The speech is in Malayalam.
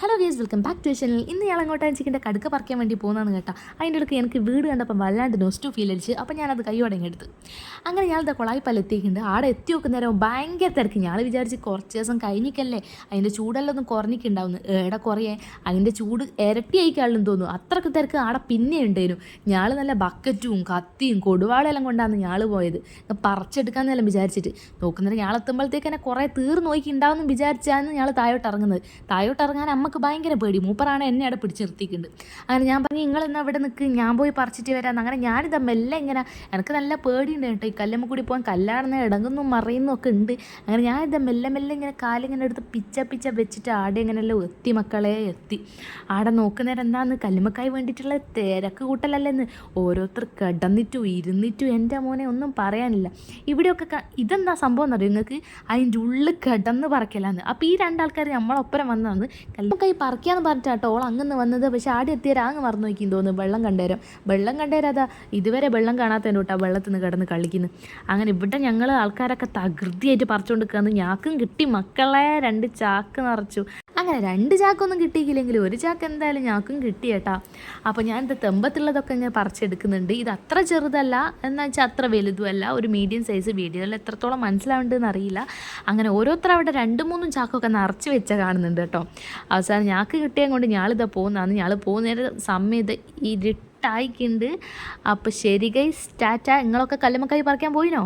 Hello guys welcome back to channel ഇന്ന് ഞാൻ അങ്ങോട്ടാൻ ചിക്കന്റെ കടുക്ക പറിക്കാൻ വേണ്ടി പോകുന്നതാണ് കേട്ടോ. അതിന്റെ ഇടയ്ക്ക് എനിക്ക് വീട് കണ്ടപ്പോൾ വല്ലാണ്ട് നോസ്റ്റു ഫീൽ അടിച്ച്. അപ്പോൾ ഞാനത് കൈയോടങ്ങി എടുത്ത്. അങ്ങനെ ഞാനത് കുളായിപ്പല്ല എത്തിയിട്ടുണ്ട്. ആടെ എത്തി നോക്കുന്നേരം ഭയങ്കര തിരക്ക്. ഞാൻ വിചാരിച്ച് കുറച്ച് ദിവസം കഴിഞ്ഞിക്കല്ലേ അതിന്റെ ചൂടെല്ലാം ഒന്നും കുറഞ്ഞിട്ടുണ്ടാവുന്നു ഏടെ കുറയേ അതിന്റെ ചൂട് ഇരട്ടിയായിക്കാളും തോന്നുന്നു. അത്രയ്ക്ക് തിരക്ക് ആടെ പിന്നെ ഉണ്ടായിരുന്നു ഞാൾ നല്ല ബക്കറ്റും കത്തിയും കൊടുവാളെല്ലാം കൊണ്ടാണ് ഞാൾ പോയത്. പറിച്ചെടുക്കാമെന്നെല്ലാം വിചാരിച്ചിട്ട്. നോക്കുന്നേരം ഞാളെത്തുമ്പോഴത്തേക്ക് എന്നെ കുറേ തീർന്നു നോക്കി ഉണ്ടാവുമെന്ന് വിചാരിച്ചാണ് ഞാൾ താഴോട്ട് ഇറങ്ങുന്നത്. താഴോട്ട് ഇറങ്ങാൻ അമ്മയ്ക്ക് ഭയങ്കര പേടി. മൂപ്പറാണ് എന്നെ അവിടെ പിടിച്ച് നിർത്തിയിട്ടുണ്ട് അങ്ങനെ ഞാൻ പറഞ്ഞു നിങ്ങൾ എന്നാൽ അവിടെ നിൽക്ക് ഞാൻ പോയി പറിച്ചിട്ട് വരാം. അങ്ങനെ ഞാനിത് മെല്ലെ ഇങ്ങനെ എനിക്ക് നല്ല പേടിയുണ്ട് കേട്ടോ ഈ കല്ലമ്മ കൂടി പോകാൻ കല്ലാടുന്ന ഇടങ്ങുന്നു മറിയുന്നു ഒക്കെ ഉണ്ട്. അങ്ങനെ ഞാൻ ഇതാ മെല്ലെ മെല്ലെ ഇങ്ങനെ കാലിങ്ങനെ എടുത്ത് പിച്ച പിച്ച വെച്ചിട്ട് ആടെ ഇങ്ങനെയല്ലോ എത്തി മക്കളെ എത്തി. ആടെ നോക്കുന്നേരം എന്താന്ന് കല്ലുമ്മക്കായി വേണ്ടിയിട്ടുള്ള തിരക്ക് കൂട്ടലല്ലെന്ന്. ഓരോരുത്തർ കിടന്നിട്ടും ഇരുന്നിട്ടും എന്റെ മോനെ ഒന്നും പറയാനില്ല. ഇവിടെയൊക്കെ ഇതെന്താ സംഭവം എന്നറിയോ നിങ്ങൾക്ക് അതിന്റെ ഉള്ളിൽ കിടന്ന് പറക്കലാന്ന്. അപ്പോൾ ഈ രണ്ടാൾക്കാർ നമ്മളൊപ്പരം വന്നതാണ് കല്ലുമ്മക്കായി പറിക്കാന്ന് പറഞ്ഞിട്ടാട്ടോ ഓൾ അങ്ങനെ വന്നത്. പക്ഷെ ആടി എത്തിയാൽ അങ്ങ് മറന്നു നോക്കിയെന്ന് തോന്നുന്നു. വെള്ളം കണ്ടേരം. വെള്ളം കണ്ടേരം അതാ ഇതുവരെ വെള്ളം കാണാത്തതിന്റെ കേട്ടോ വെള്ളത്തിൽ നിന്ന് കിടന്ന് കളിക്കുന്നു. അങ്ങനെ ഇവിടെ ഞങ്ങൾ ആൾക്കാരൊക്കെ തകൃതിയായിട്ട് പറിച്ചുകൊണ്ട് നിൽക്കുന്നു ഞാക്കും കിട്ടി. മക്കളെ രണ്ട് ചാക്ക് നിറച്ചു. അങ്ങനെ രണ്ട് ചാക്കൊന്നും കിട്ടിയില്ലെങ്കിലും ഒരു ചാക്ക് എന്തായാലും ഞാക്കും കിട്ടി കേട്ടാ അപ്പോൾ ഞാൻ ഇത് തെമ്പത്തുള്ളതൊക്കെ ഇങ്ങനെ പറിച്ചെടുക്കുന്നുണ്ട്. ഇത് അത്ര ചെറുതല്ല എന്ന് വെച്ചാൽ അത്ര വലുതുമല്ല. ഒരു മീഡിയം സൈസ് വീഡിയോയിൽ എത്രത്തോളം മനസ്സിലാവുന്നുണ്ടെന്ന് അറിയില്ല. അങ്ങനെ ഓരോരുത്തർ അവിടെ രണ്ട് മൂന്നും ചാക്കൊക്കെ നിറച്ച് വെച്ച കാണുന്നുണ്ട് കേട്ടോ. അവസാനം ഞാക്ക് കിട്ടിയത് കൊണ്ട് ഞാളിതാ പോകുന്നതാണ്. ഞാൾ പോകുന്നേരം സമയത്ത് ഇരുട്ടായിക്കുണ്ട്. അപ്പോൾ ശരി ഗൈ സ്റ്റാറ്റ നിങ്ങളൊക്കെ കല്ലുമക്കായി പറിക്കാൻ പോയിനോ?